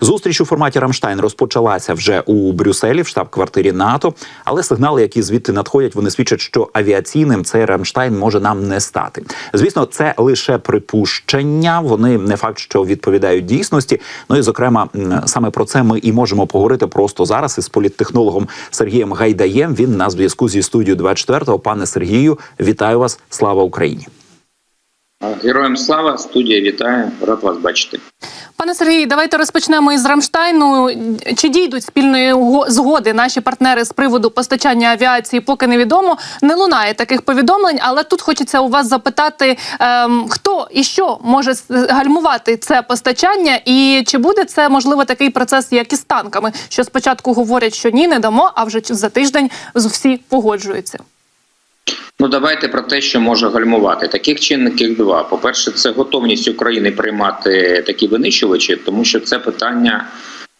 Зустріч у форматі Рамштайн розпочалася вже у Брюсселі в штаб-квартирі НАТО. Але сигнали, які звідти надходять, вони свідчать, що авіаційним цей Рамштайн може нам не стати. Звісно, це лише припущення. Вони не факт, що відповідають дійсності. Ну і зокрема, саме про це ми і можемо поговорити просто зараз із політтехнологом Сергієм Гайдаєм. Він на зв'язку зі студією 24-го. Пане Сергію, вітаю вас! Слава Україні! Героям слава, студія вітаю, рад вас бачити. Пане Сергій, давайте розпочнемо із Рамштайну. Чи дійдуть спільної згоди наші партнери з приводу постачання авіації, поки невідомо. Не лунає таких повідомлень, але тут хочеться у вас запитати, ем, хто і що може гальмувати це постачання, і чи буде це можливо такий процес, як із танками, що спочатку говорять, що ні, не дамо, а вже за тиждень з- всі погоджуються. Ну давайте про те, що може гальмувати. Таких чинників два. По-перше, це готовність України приймати такі винищувачі, тому що це питання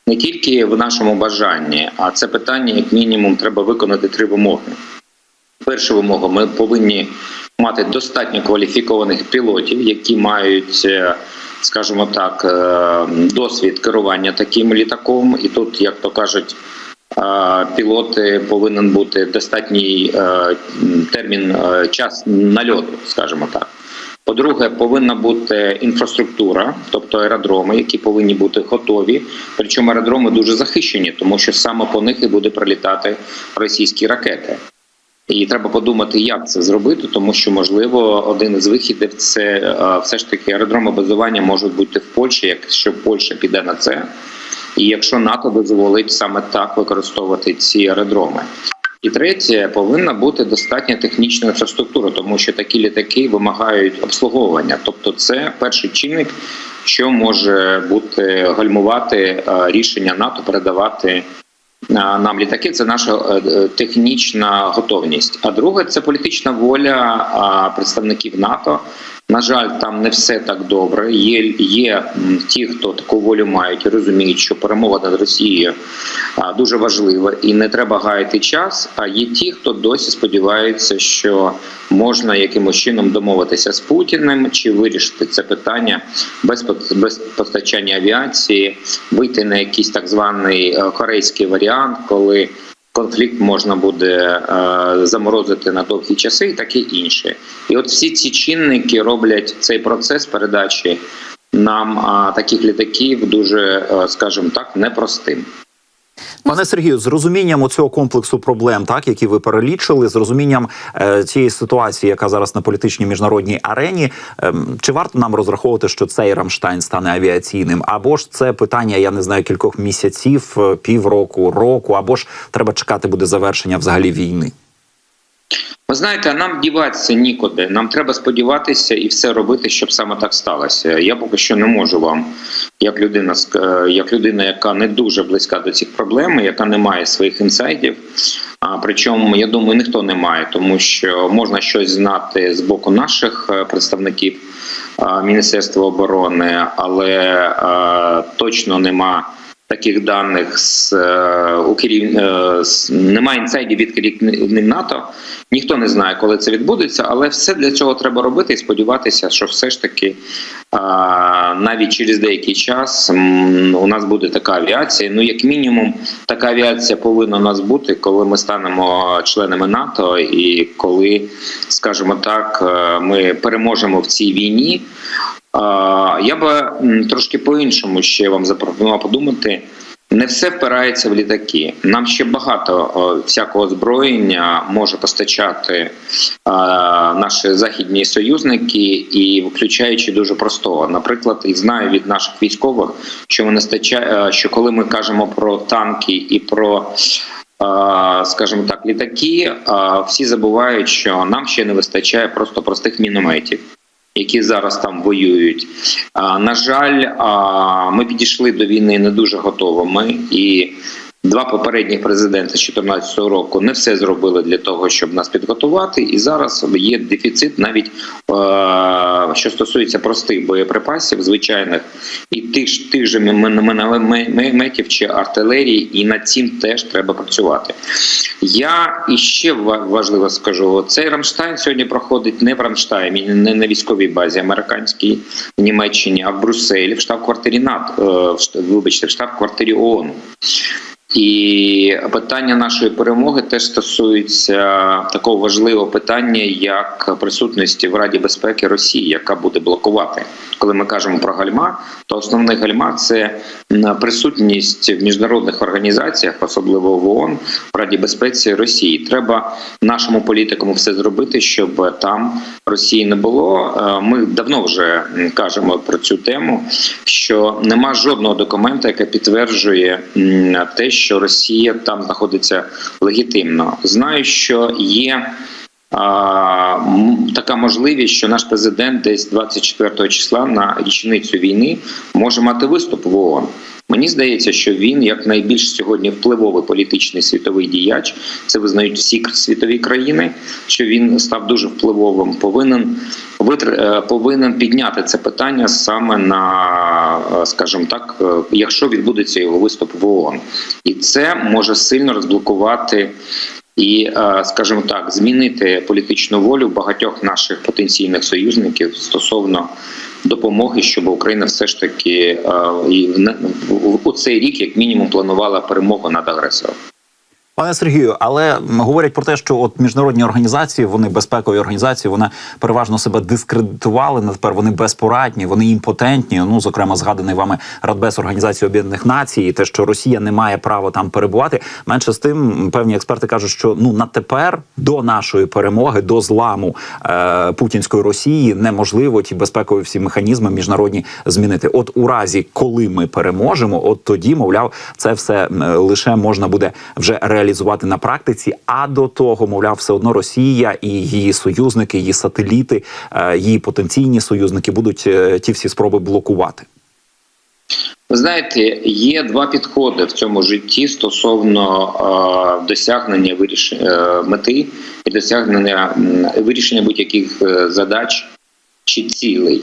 не тільки в нашому бажанні, а це питання, як мінімум, треба виконати три вимоги. Перша вимога: ми повинні мати достатньо кваліфікованих пілотів, які мають, е, скажімо так, е, досвід керування таким літаком. І тут, як то кажуть, пілоти повинен бути достатній е, термін е, час нальоту, скажімо так. По-друге, повинна бути інфраструктура, тобто аеродроми, які повинні бути готові. Причому аеродроми дуже захищені, тому що саме по них і буде прилітати російські ракети. І треба подумати, як це зробити, тому що можливо один із вихідів це е, все ж таки аеродроми базування можуть бути в Польщі, якщо Польща піде на це, і якщо НАТО дозволить саме так використовувати ці аеродроми. І третє, повинна бути достатня технічна інфраструктура, тому що такі літаки вимагають обслуговування. Тобто, це перший чинник, що може бути гальмувати е, рішення НАТО передавати нам літаки. Це наша е, е, технічна готовність. А друге, це політична воля представників НАТО. На жаль, там не все так добре. Є, є ті, хто таку волю мають і розуміють, що перемога над Росією дуже важлива і не треба гаяти час. А є ті, хто досі сподівається, що можна якимось чином домовитися з Путіним чи вирішити це питання без без постачання авіації, вийти на якийсь так званий е, корейський варіант, коли конфлікт можна буде е, заморозити на довгі часи, і таке інше. І от всі ці чинники роблять цей процес передачі нам таких літаків дуже, е, скажімо так, непростим. Пане Сергію, з розумінням цього комплексу проблем, так які ви перелічили, з розумінням е, цієї ситуації, яка зараз на політичній міжнародній арені, е, чи варто нам розраховувати, що цей Рамштайн стане авіаційним, або ж це питання, я не знаю, кількох місяців, е, півроку, року, або ж треба чекати буде завершення взагалі війни? Ви знаєте, нам діватися нікуди. Нам треба сподіватися і все робити, щоб саме так сталося. Я поки що не можу вам, як людина, е, як людина, яка не дуже близька до цих проблем, яка не має своїх інсайдів. А причому я думаю, ніхто не має, тому що можна щось знати з боку наших е, представників е, Міністерства оборони, але е, точно нема. Таких даних з е, у керів... е, з- немає інсайдів від керівників НАТО. Ніхто не знає, коли це відбудеться, але все для цього треба робити і сподіватися, що все ж таки а, навіть через деякий час у нас буде така авіація. Ну, як мінімум, така авіація повинна у нас бути, коли ми станемо членами НАТО, і коли, скажімо так, е, ми переможемо в цій війні. Я би трошки по-іншому ще вам запропонував подумати. Не все впирається в літаки. Нам ще багато всякого озброєння може постачати наші західні союзники, і включаючи дуже простого. Наприклад, і знаю від наших військових, що вони стача, що коли ми кажемо про танки і про скажімо так, літаки, всі забувають, що нам ще не вистачає просто простих мінометів які зараз там воюють. На жаль, ми підійшли до війни не дуже готовими, і Два попередніх президенти з 2014 року не все зробили для того, щоб нас підготувати, і зараз є дефіцит навіть е, що стосується простих боєприпасів, звичайних і тих тих же мінометів чи артилерії, і над цим теж треба працювати. Я іще важливо скажу: цей Рамштайн сьогодні проходить не в Рамштайні, не на військовій базі американській в Німеччині, а в Брюсселі, в штаб-квартирі НАТО, е, вибачте, в штаб-квартирі ООН. І питання нашої перемоги теж стосується такого важливого питання, як присутності в Раді безпеки Росії, яка буде блокувати. Коли ми кажемо про гальма, то основний гальма це присутність в міжнародних організаціях, особливо в ООН, в Раді безпеці Росії. Треба нашому політикуму все зробити, щоб там Росії не було. Е, Ми давно вже кажемо про цю тему, що нема жодного документа, який підтверджує те, що Росія там знаходиться легітимно. Знаю, що є. Така можливість, що наш президент десь 24 числа на річницю війни може мати виступ в ООН. Мені здається, що він, як найбільш сьогодні впливовий політичний світовий діяч, це визнають всі світові країни. Що він став дуже впливовим, повинен витр- е, повинен підняти це питання саме на, е, скажімо так, е, якщо відбудеться його виступ в ООН, і це може сильно розблокувати і, е, скажімо так, змінити політичну волю багатьох наших потенційних союзників стосовно допомоги, щоб Україна все ж таки е, у цей рік, як мінімум, планувала перемогу над агресором. Пане Сергію, але говорять про те, що от міжнародні організації, вони безпекові організації, вони переважно себе дискредитували. на Тепер вони безпорадні, вони імпотентні. Ну, зокрема, згаданий вами Радбез Організації Об'єднаних Націй, і те, що Росія не має права там перебувати. Менше з тим, певні експерти кажуть, що ну на тепер до нашої перемоги, до зламу е, путінської Росії, неможливо ті безпекові всі механізми міжнародні змінити. От у разі, коли ми переможемо, от тоді, мовляв, це все лише можна буде вже реалізувати на практиці. А до того, мовляв, все одно Росія і її союзники, її сателіти, е, її потенційні союзники будуть е, ті всі спроби блокувати. Ви знаєте, є два підходи в цьому житті стосовно е, досягнення виріш... е, мети і досягнення вирішення будь-яких задач чи цілей.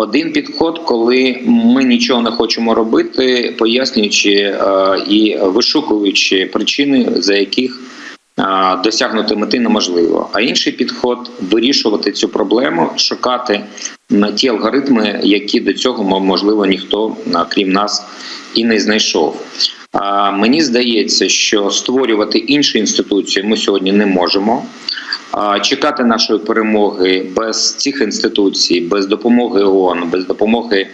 Один підход, коли ми нічого не хочемо робити, пояснюючи е, і вишукуючи причини, за яких е, досягнути мети неможливо. А інший підход вирішувати цю проблему, шукати ті алгоритми, які до цього можливо ніхто е, крім нас і не знайшов. Мені здається, що створювати інші інституції ми сьогодні не можемо. Чекати нашої перемоги без цих інституцій, без допомоги ООН, без допомоги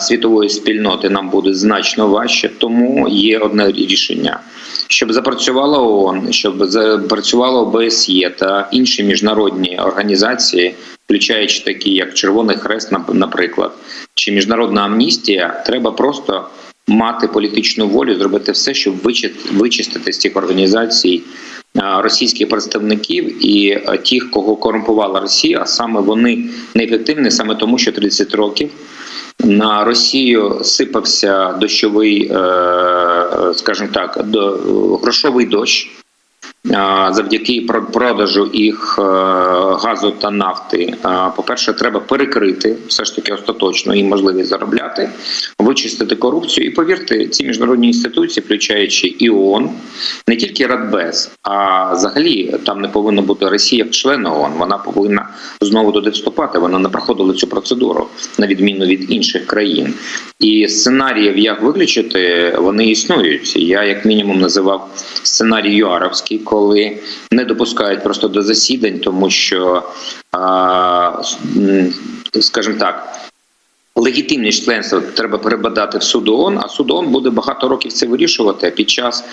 світової спільноти нам буде значно важче. Тому є одне рішення: щоб запрацювала ООН, щоб запрацювало ОБСЄ та інші міжнародні організації, включаючи такі, як Червоний Хрест, нап- наприклад, чи міжнародна амністія, треба просто мати політичну волю, зробити все, щоб вичистити з цих організацій російських представників і а, тих, кого корумпувала Росія, саме вони неефективні, саме тому, що 30 років на Росію сипався дощовий, е, е, скажімо так, грошовий дощ. Завдяки про- продажу їх е, газу та нафти, по-перше, треба перекрити все ж таки остаточно і можливість заробляти, вичистити корупцію. І повірте, ці міжнародні інституції, включаючи і ООН, не тільки Радбез, а взагалі там не повинно бути Росія як член ООН. Вона повинна знову туди вступати. Вона не проходила цю процедуру на відміну від інших країн. І сценаріїв, як виключити, вони існують. Я як мінімум називав сценарій Юаровський, коли не допускають просто до засідань, тому що, скажімо так. Легітимність членства треба перебадати в суд ООН, а суд ООН буде багато років це вирішувати. Під час,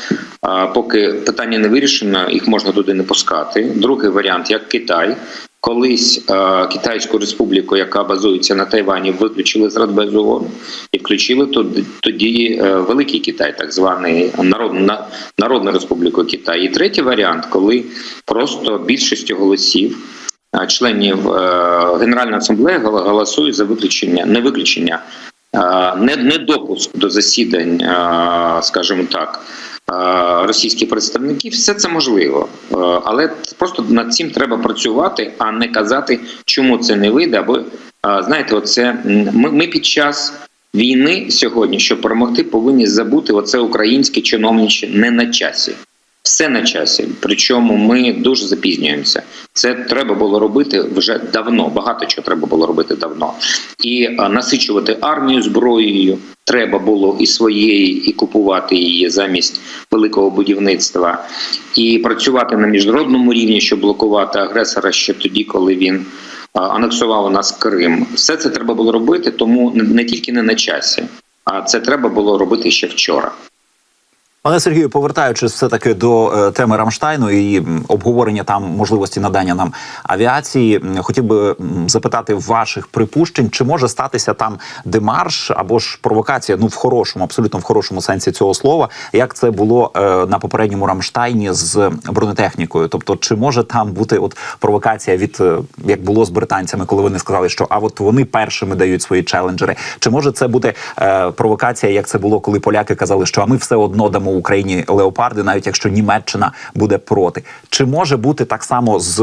поки питання не вирішено, їх можна туди не пускати. Другий варіант, як Китай. Колись е, Китайську республіку, яка базується на Тайвані, виключили з Радбезу ООН і включили тоді, тоді е, Великий Китай, так званий народ, на, Народну Республіку Китай. І третій варіант, коли просто більшістю голосів е, членів Генеральної асамблеї гол- голосують за виключення, не виключення, не, не допуск до засідань, скажімо так, російських представників, все це можливо. Е, Але просто над цим треба працювати, а не казати, чому це не вийде. Або е, знаєте, оце ми, ми під час. Війни сьогодні, щоб перемогти, повинні забути оце українське чиновниче не на часі. Все на часі. Причому ми дуже запізнюємося. Це треба було робити вже давно. Багато чого треба було робити давно. І е, насичувати армію зброєю треба було і своєї, і купувати її замість великого будівництва, і працювати на міжнародному рівні, щоб блокувати агресора ще тоді, коли він анексував у нас Крим. Все це треба було робити, тому не тільки не на часі, а це треба було робити ще вчора. Пане Сергію, повертаючись все таки до е, теми Рамштайну і обговорення там можливості надання нам авіації, хотів би запитати ваших припущень, чи може статися там демарш або ж провокація, ну в хорошому, абсолютно в хорошому сенсі цього слова, як це було е, на попередньому Рамштайні з бронетехнікою? Тобто, чи може там бути от провокація від е, як було з британцями, коли вони сказали, що а от вони першими дають свої челенджери? Чи може це бути провокація, як це було, коли поляки казали, що а ми все одно дамо Україні леопарди, навіть якщо Німеччина буде проти? Чи може бути так само з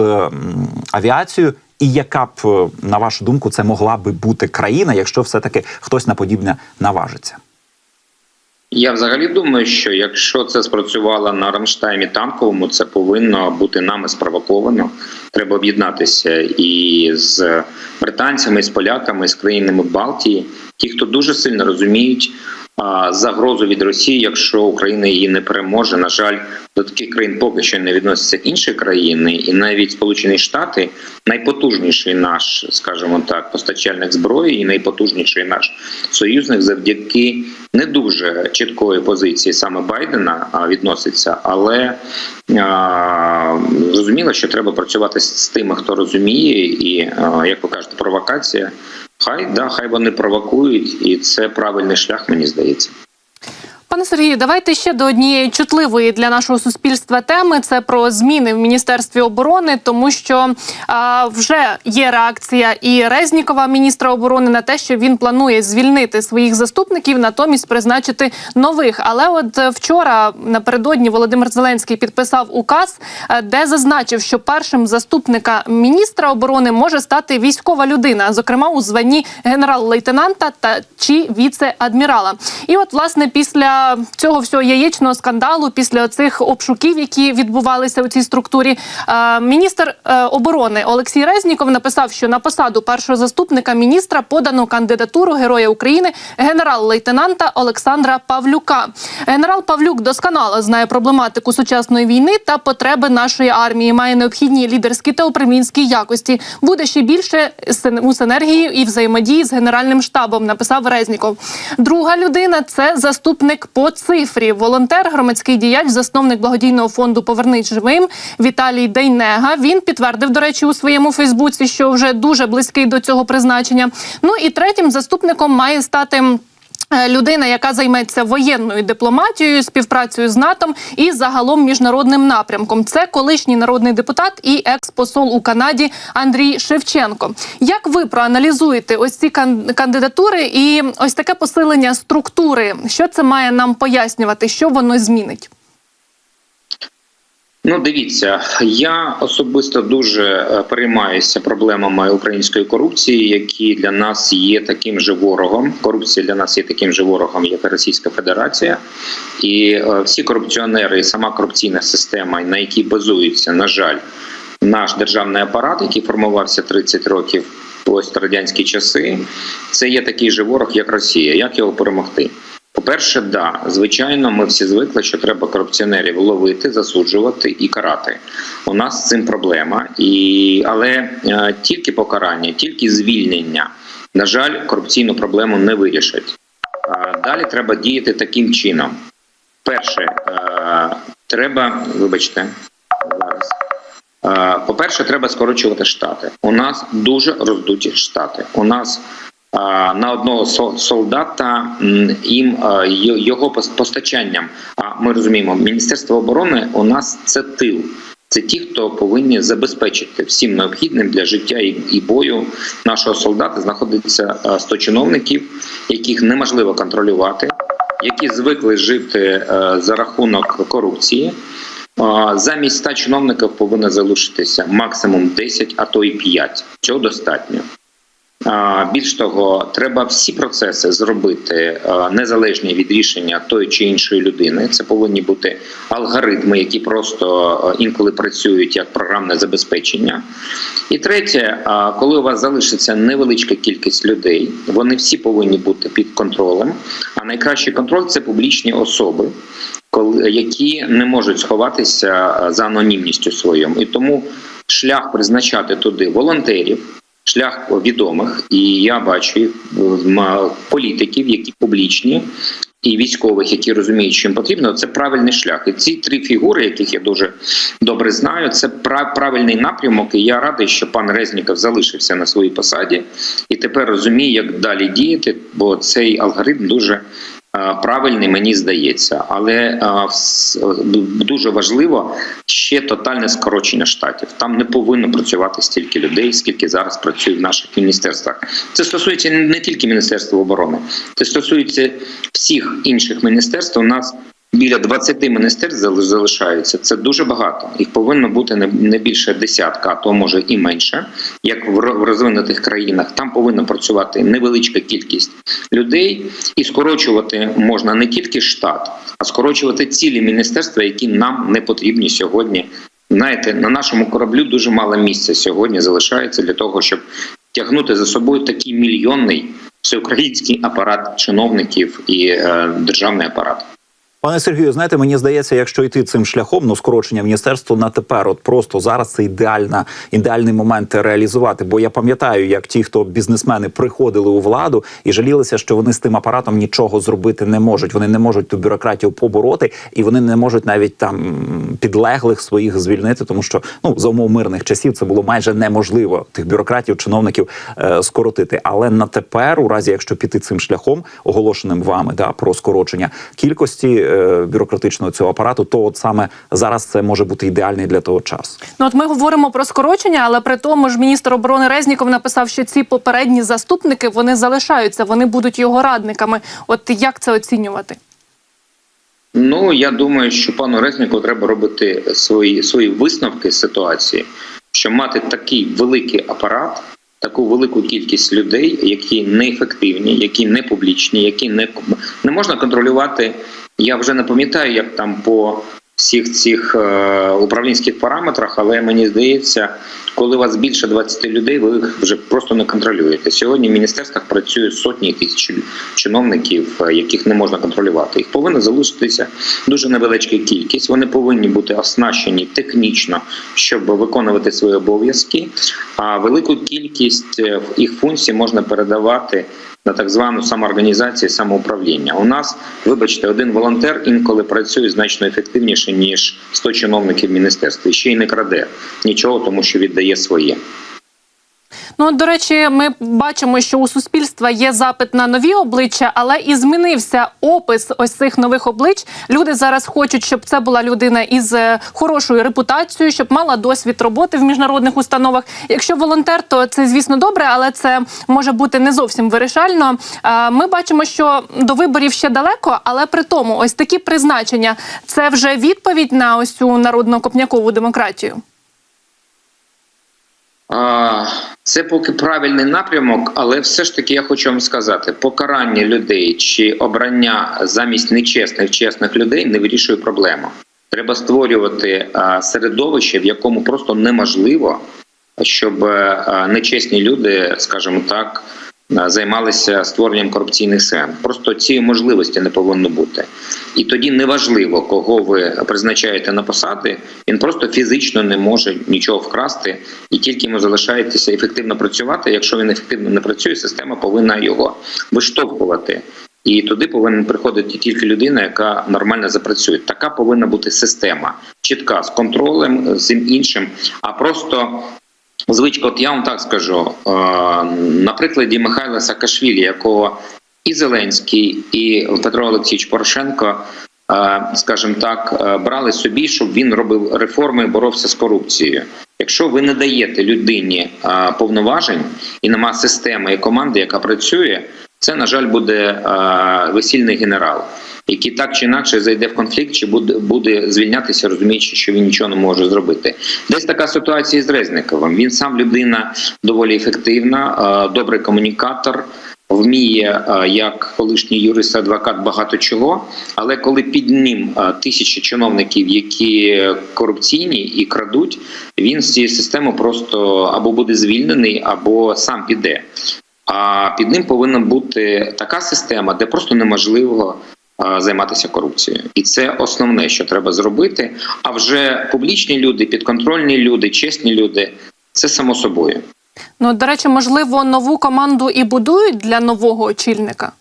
авіацією? І яка б, е, на вашу думку, це могла би бути країна, якщо все таки хтось на подібне наважиться? Я взагалі думаю, що якщо це спрацювало на Рамштаймі танковому, це повинно бути нами спровоковано. Треба об'єднатися і з британцями, і з поляками, і з країнами Балтії, ті, хто дуже сильно розуміють загрозу від Росії, якщо Україна її не переможе. На жаль, до таких країн поки що не відносяться інші країни, і навіть Сполучені Штати найпотужніший наш, скажімо так, постачальник зброї, і найпотужніший наш союзник завдяки не дуже чіткої позиції саме Байдена відноситься, але зрозуміло, що треба працювати з тими, хто розуміє, і як ви кажете, провокація. Хай да, хай вони провокують, і це правильний шлях, мені здається. Пане Сергію, давайте ще до однієї чутливої для нашого суспільства теми. Це про зміни в міністерстві оборони, тому що а, вже є реакція і Резнікова, міністра оборони, на те, що він планує звільнити своїх заступників, натомість призначити нових. Але от вчора напередодні Володимир Зеленський підписав указ, е, де зазначив, що першим заступника міністра оборони може стати військова людина, зокрема у званні генерал-лейтенанта та чи віце-адмірала. І от власне після цього всього яєчного скандалу, після цих обшуків, які відбувалися у цій структурі, е, міністр е, оборони Олексій Резніков написав, що на посаду першого заступника міністра подано кандидатуру Героя України генерал-лейтенанта Олександра Павлюка. Генерал Павлюк досконало знає проблематику сучасної війни та потреби нашої армії. Має необхідні лідерські та управлінські якості. Буде ще більше у синергії і взаємодії з генеральним штабом. Написав Резніков. Друга людина це заступник по цифрі. Волонтер, громадський діяч, засновник благодійного фонду Повернись живим Віталій Дейнега. Він підтвердив, до речі, у своєму Фейсбуці, що вже дуже близький до цього призначення. Ну і третім заступником має стати. Е, Людина, яка займеться воєнною дипломатією, співпрацею з НАТО і загалом міжнародним напрямком. Це колишній народний депутат і екс-посол у Канаді Андрій Шевченко. Як ви проаналізуєте ось ці кан- кандидатури і ось таке посилення структури? Що це має нам пояснювати? Що воно змінить? Ну, дивіться, я особисто дуже е, переймаюся проблемами української корупції, які для нас є таким же ворогом. Корупція для нас є таким же ворогом, як Російська Федерація, і е, всі корупціонери, і сама корупційна система, на якій базується, на жаль, наш державний апарат, який формувався 30 років пострадянські часи, це є такий же ворог, як Росія. Як його перемогти? По-перше, да, звичайно, ми всі звикли, що треба корупціонерів ловити, засуджувати і карати. У нас з цим проблема, і але е, тільки покарання, тільки звільнення, на жаль, корупційну проблему не вирішать. А далі треба діяти таким чином. Перше, е, треба, вибачте, зараз. Е, По-перше, треба скорочувати штати. У нас дуже роздуті штати. У нас е, на одного со- солдата їм його постачанням. А ми розуміємо, Міністерство оборони у нас це тил. Це ті, хто повинні забезпечити всім необхідним для життя і, бою нашого солдата. Знаходиться е, 100 чиновників, яких неможливо контролювати. які звикли жити за рахунок корупції. Замість 100 чиновників повинно залишитися максимум 10, а то і 5. Цього достатньо. Більш того, треба всі процеси зробити незалежні від рішення тої чи іншої людини. Це повинні бути алгоритми, які просто інколи працюють як програмне забезпечення. І третє, коли у вас залишиться невеличка кількість людей, вони всі повинні бути під контролем. А найкращий контроль це публічні особи, коли які не можуть сховатися за анонімністю своєю. І тому шлях призначати туди волонтерів шлях відомих, і я бачу їх, політиків, які публічні. І військових, які розуміють, їм потрібно, це правильний шлях. І ці три фігури, яких я дуже добре знаю, це пра- правильний напрямок. І я радий, що пан Резніков залишився на своїй посаді і тепер розуміє, як далі діяти, бо цей алгоритм дуже е, правильний, мені здається. Але е, е, дуже важливо ще тотальне скорочення штатів. Там не повинно працювати стільки людей, скільки зараз працює в наших міністерствах. Це стосується не тільки Міністерства оборони, це стосується всіх інших міністерств. У нас біля 20 міністерств залишаються. Це дуже багато. Їх повинно бути не, більше десятка, а то може і менше, як в розвинутих країнах. Там повинна працювати невеличка кількість людей, і скорочувати можна не тільки штат, а скорочувати цілі міністерства, які нам не потрібні сьогодні. Знаєте, на нашому кораблю дуже мало місця сьогодні залишається для того, щоб тягнути за собою такий мільйонний всеукраїнський апарат чиновників і е, державний апарат. Пане Сергію, знаєте, мені здається, якщо йти цим шляхом, ну скорочення міністерства на тепер, от просто зараз це ідеальна ідеальний момент реалізувати. Бо я пам'ятаю, як ті, хто бізнесмени приходили у владу і жалілися, що вони з тим апаратом нічого зробити не можуть. Вони не можуть ту бюрократію побороти, і вони не можуть навіть там підлеглих своїх звільнити, тому що ну за умов мирних часів це було майже неможливо тих бюрократів, чиновників е, скоротити. Але на тепер, у разі якщо піти цим шляхом, оголошеним вами да про скорочення кількості е, бюрократичного цього апарату, то от саме зараз це може бути ідеальний для того час. Ну от ми говоримо про скорочення, але при тому ж міністр оборони Резніков написав, що ці попередні заступники вони залишаються, вони будуть його радниками. От як це оцінювати? Ну я думаю, що пану Резніку треба робити свої свої висновки з ситуації, що мати такий великий апарат, таку велику кількість людей, які неефективні, які не публічні, які не не можна контролювати. Я вже не пам'ятаю, як там по всіх цих е, управлінських параметрах, але мені здається, коли вас більше 20 людей, ви їх вже просто не контролюєте. Сьогодні в міністерствах працює сотні тисяч чиновників, е, яких не можна контролювати. Їх повинна залишитися дуже невеличка кількість. Вони повинні бути оснащені технічно, щоб виконувати свої обов'язки. А велику кількість е, їх функцій можна передавати на так звану самоорганізацію, самоуправління. У нас, вибачте, один волонтер інколи працює значно ефективніше ніж 100 чиновників міністерства. І ще й не краде нічого, тому що віддає своє. Ну до речі, ми бачимо, що у суспільства є запит на нові обличчя, але і змінився опис ось цих нових облич. Люди зараз хочуть, щоб це була людина із е, хорошою репутацією, щоб мала досвід роботи в міжнародних установах. Якщо волонтер, то це звісно добре, але це може бути не зовсім вирішально. Ми бачимо, що до виборів ще далеко, але при тому, ось такі призначення це вже відповідь на ось цю народно копнякову демократію. Це поки правильний напрямок, але все ж таки я хочу вам сказати: покарання людей чи обрання замість нечесних чесних людей не вирішує проблему. Треба створювати середовище, в якому просто неможливо, щоб нечесні люди, скажімо так, займалися створенням корупційних схем. Просто цієї можливості не повинно бути. І тоді неважливо, кого ви призначаєте на посади, він просто фізично не може нічого вкрасти, і тільки йому залишається ефективно працювати. Якщо він ефективно не працює, система повинна його виштовхувати. І туди повинна приходити тільки людина, яка нормально запрацює. Така повинна бути система, чітка з контролем, з цим іншим, а просто. Звичка, от я вам так скажу е, на прикладі Михайла Саакашвілі, якого і Зеленський, і Петро Олексійович Порошенко, е, скажімо так, е, брали собі, щоб він робив реформи і боровся з корупцією. Якщо ви не даєте людині повноважень і нема системи і команди, яка працює, це, на жаль, буде е, весільний генерал, який так чи інакше зайде в конфлікт, чи буде, буде звільнятися, розуміючи, що він нічого не може зробити. Десь така ситуація із Резниковим. Він сам людина доволі ефективна, е, добрий комунікатор. Вміє е, як колишній юрист адвокат багато чого, але коли під ним тисячі чиновників, які корупційні і крадуть, він з цієї системи просто або буде звільнений, або сам піде. А під ним повинна бути така система, де просто неможливо займатися корупцією, і це основне, що треба зробити. А вже публічні люди, підконтрольні люди, чесні люди це само собою. Ну до речі, можливо, нову команду і будують для нового очільника.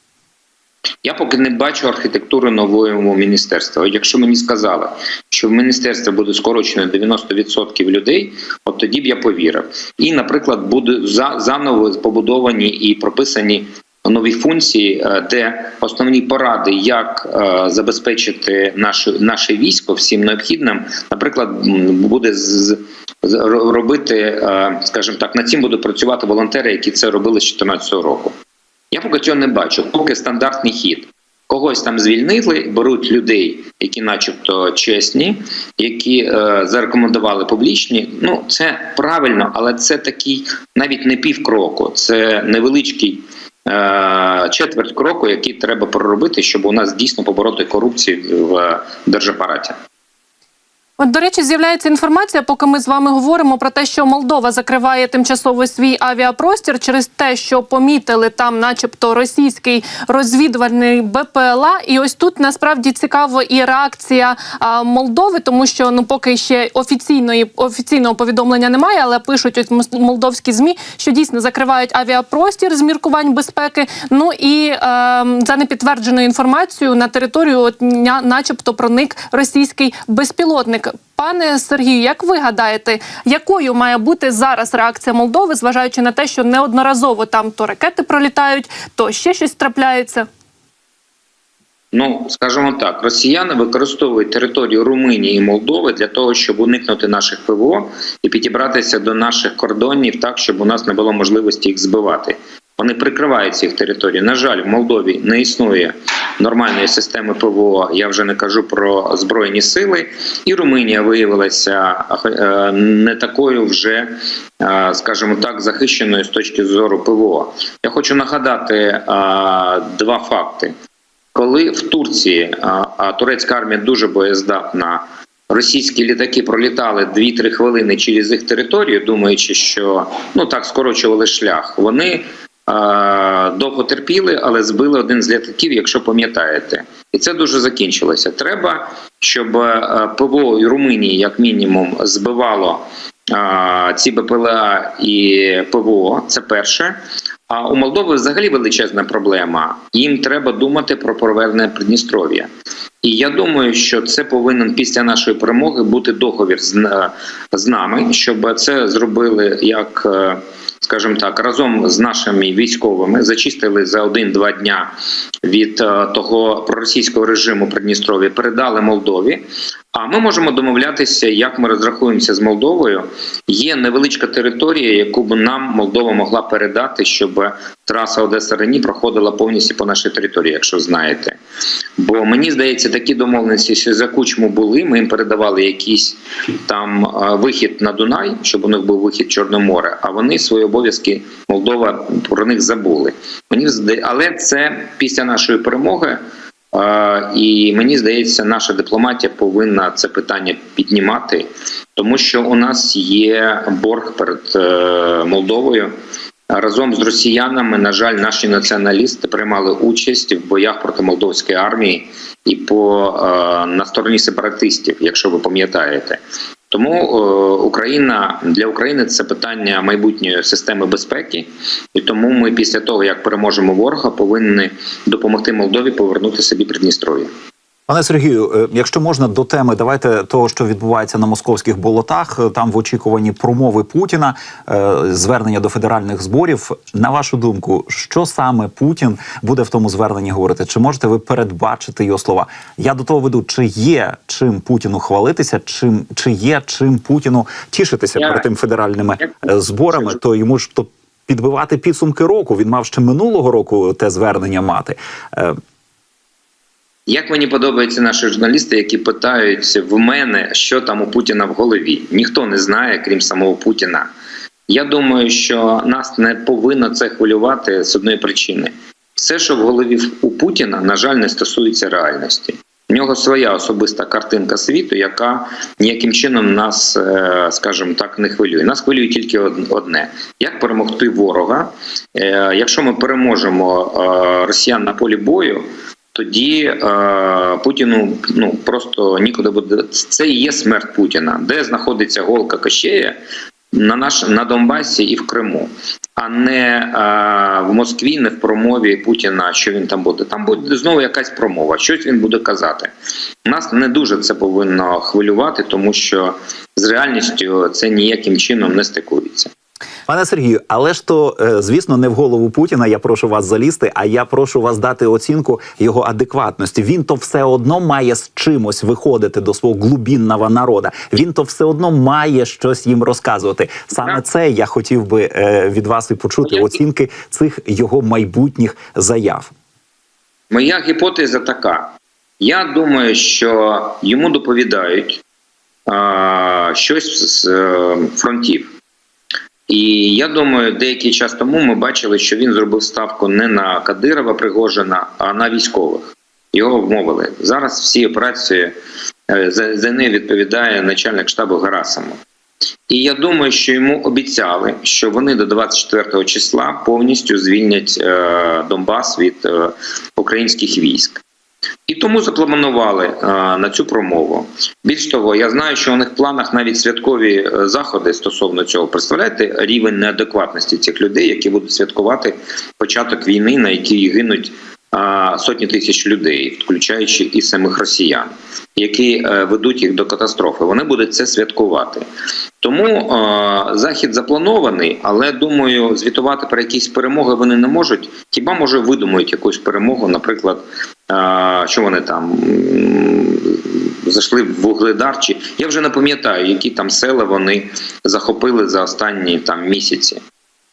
Я поки не бачу архітектури нового міністерства. Якщо мені сказали, що в міністерстві буде скорочено 90% людей, от тоді б я повірив. І, наприклад, за заново побудовані і прописані нові функції, е, де основні поради, як е, забезпечити наше, наше військо всім необхідним, наприклад, буде з. з- робити, е, скажімо так, над цим будуть працювати волонтери, які це робили з 2014 року. Я поки цього не бачу. Поки стандартний хід. Когось там звільнили, беруть людей, які, начебто, чесні, які е, зарекомендували публічні. Ну це правильно, але це такий навіть не півкроку, це невеличкий е, четверть кроку, який треба проробити, щоб у нас дійсно побороти корупцію в е, держапараті. От, до речі, з'являється інформація, поки ми з вами говоримо про те, що Молдова закриває тимчасово свій авіапростір через те, що помітили там, начебто, російський розвідувальний БПЛА. І ось тут насправді цікаво і реакція а, Молдови, тому що ну поки ще офіційної офіційного повідомлення немає, але пишуть ось молдовські змі, що дійсно закривають авіапростір з міркувань безпеки. Ну і е, за непідтвердженою інформацією на територію, от начебто, проник російський безпілотник. Пане Сергію, як ви гадаєте, якою має бути зараз реакція Молдови, зважаючи на те, що неодноразово там то ракети пролітають, то ще щось трапляється? Ну, скажімо так, росіяни використовують територію Румунії і Молдови для того, щоб уникнути наших ПВО і підібратися до наших кордонів так, щоб у нас не було можливості їх збивати. Вони прикривають ці території. На жаль, в Молдові не існує нормальної системи ПВО. Я вже не кажу про збройні сили. І Румунія виявилася е, не такою вже, е, скажімо так, захищеною з точки зору ПВО. Я хочу нагадати е, два факти. Коли в Турції а, турецька армія дуже боєздатна, російські літаки пролітали 2-3 хвилини через їх територію, думаючи, що ну так скорочували шлях. Вони довго терпіли, але збили один з літаків, якщо пам'ятаєте, і це дуже закінчилося. Треба, щоб а, ПВО і Румунії, як мінімум, збивало ці БПЛА і ПВО. Це перше. А у Молдови взагалі величезна проблема. Їм треба думати про повернення Придністров'я. І я думаю, що це повинен після нашої перемоги бути договір з, з нами, щоб це зробили як, е, скажімо так, разом з нашими військовими, зачистили за один-два дня від е, того проросійського режиму Придністров'я, передали Молдові. А ми можемо домовлятися, як ми розрахуємося з Молдовою. Є невеличка територія, яку б нам Молдова могла передати, щоб траса Одеса Рені проходила повністю по нашій території, якщо знаєте. Бо мені здається, такі домовленості, що за кучму були. Ми їм передавали якийсь там е, вихід на Дунай, щоб у них був вихід в Чорне море. А вони свої обов'язки Молдова про них забули. Мені але це після нашої перемоги. І мені здається, наша дипломатія повинна це питання піднімати, тому що у нас є борг перед е, Молдовою. Разом з росіянами, на жаль, наші націоналісти приймали участь в боях проти молдовської армії і по е, на стороні сепаратистів, якщо ви пам'ятаєте. Тому е, Україна для України це питання майбутньої системи безпеки, і тому ми після того, як переможемо ворога, повинні допомогти Молдові повернути собі Придністров'я. Пане Сергію, е, якщо можна до теми, давайте того, що відбувається на московських болотах. Е, Там в очікуванні промови Путіна, е, звернення до федеральних зборів. На вашу думку, що саме Путін буде в тому зверненні говорити? Чи можете ви передбачити його слова? Я до того веду, чи є чим Путіну хвалитися, чим чи є чим Путіну тішитися Я- перед тим федеральними я- е, зборами, то йому ж то підбивати підсумки року. Він мав ще минулого року те звернення мати. Як мені подобаються наші журналісти, які питають в мене, що там у Путіна в голові. Ніхто не знає, крім самого Путіна. Я думаю, що нас не повинно це хвилювати з одної причини. Все, що в голові у Путіна, на жаль, не стосується реальності. У нього своя особиста картинка світу, яка ніяким чином нас, е, скажімо так, не хвилює. Нас хвилює тільки одне: як перемогти ворога. Е, Якщо ми переможемо е, росіян на полі бою, тоді е, Путіну ну просто нікуди буде. Це і є смерть Путіна, де знаходиться голка Кощея на наш на Донбасі і в Криму, а не е, в Москві, не в промові Путіна, що він там буде. Там буде знову якась промова, щось він буде казати. Нас не дуже це повинно хвилювати, тому що з реальністю це ніяким чином не стикується. Пане Сергію, але ж то, е, звісно, не в голову Путіна. Я прошу вас залізти, а я прошу вас дати оцінку його адекватності. Він то все одно має з чимось виходити до свого глубінного народа. Він то все одно має щось їм розказувати. Саме Так. це я хотів би е, від вас і почути оцінки цих його майбутніх заяв. Моя гіпотеза така: я думаю, що йому доповідають а, щось з е, фронтів. І я думаю, деякий час тому ми бачили, що він зробив ставку не на Кадирова Пригожина, а на військових. Його вмовили. Зараз всі операції е, за, за неї відповідає начальник штабу Герасимов. І я думаю, що йому обіцяли, що вони до 24 числа повністю звільнять е, Донбас від е, українських військ. І тому запланували е, на цю промову. Більш того, я знаю, що у них в планах навіть святкові е, заходи стосовно цього. Представляєте рівень неадекватності цих людей, які будуть святкувати початок війни, на якій гинуть е, сотні тисяч людей, включаючи і самих росіян, які ведуть їх до катастрофи. Вони будуть це святкувати. Тому захід запланований, але думаю, звітувати про якісь перемоги вони не можуть. Хіба може видумають якусь перемогу, наприклад, що вони там зайшли в Вугледар, чи я вже не пам'ятаю, які там села вони захопили за останні там місяці.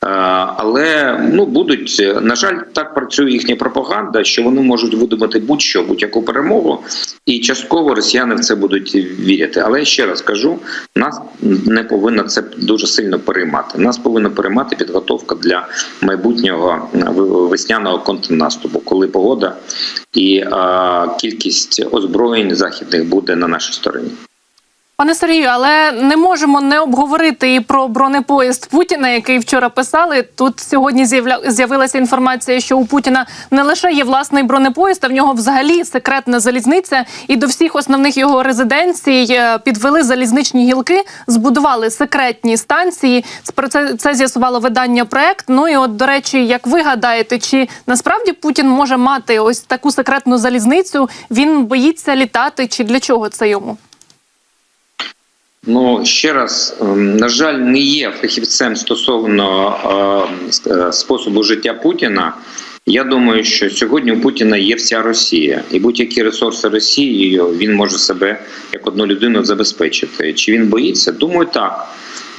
Е, Але ну будуть на жаль, так працює їхня пропаганда, що вони можуть видумати будь-що, будь-яку перемогу, і частково росіяни в це будуть вірити. Але я ще раз кажу: нас не повинно це дуже сильно переймати. Нас повинна переймати підготовка для майбутнього е, весняного контрнаступу, коли погода і е, кількість озброєнь західних буде на нашій стороні. Пане Сергію, але не можемо не обговорити і про бронепоїзд Путіна, який вчора писали. Тут сьогодні з'явилася інформація, що у Путіна не лише є власний бронепоїзд, а в нього взагалі секретна залізниця. І до всіх основних його резиденцій е, підвели залізничні гілки, збудували секретні станції. Про це це з'ясувало видання проект. Ну і от до речі, як ви гадаєте, чи насправді Путін може мати ось таку секретну залізницю? Він боїться літати, чи для чого це йому? Ну ще раз, ем, на жаль, не є фахівцем стосовно е, е, способу життя Путіна. Я думаю, що сьогодні у Путіна є вся Росія, і будь-які ресурси Росії він може себе як одну людину забезпечити. Чи він боїться? Думаю, так.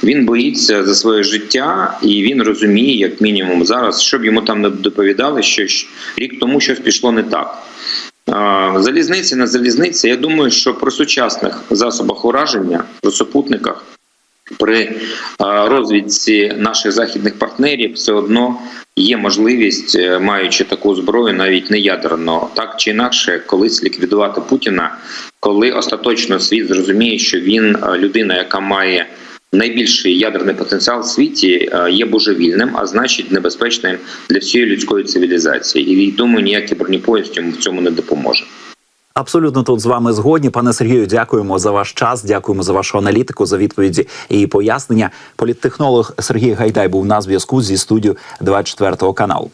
Він боїться за своє життя, і він розуміє, як мінімум, зараз, щоб йому там не доповідали, що рік тому щось пішло не так. Залізниці на залізниці. Я думаю, що при сучасних засобах ураження, при супутниках, при розвідці наших західних партнерів все одно є можливість, е, маючи таку зброю, навіть не ядерно, так чи інакше, колись ліквідувати Путіна, коли остаточно світ зрозуміє, що він е, людина, яка має найбільший ядерний потенціал в світі, е, є божевільним, а значить небезпечним для всієї людської цивілізації. І думаю, ніякий бронепоїзд йому в цьому не допоможе. Абсолютно тут з вами згодні. Пане Сергію, дякуємо за ваш час. Дякуємо за вашу аналітику, за відповіді і пояснення. Політтехнолог Сергій Гайдай був на зв'язку зі студією 24 каналу.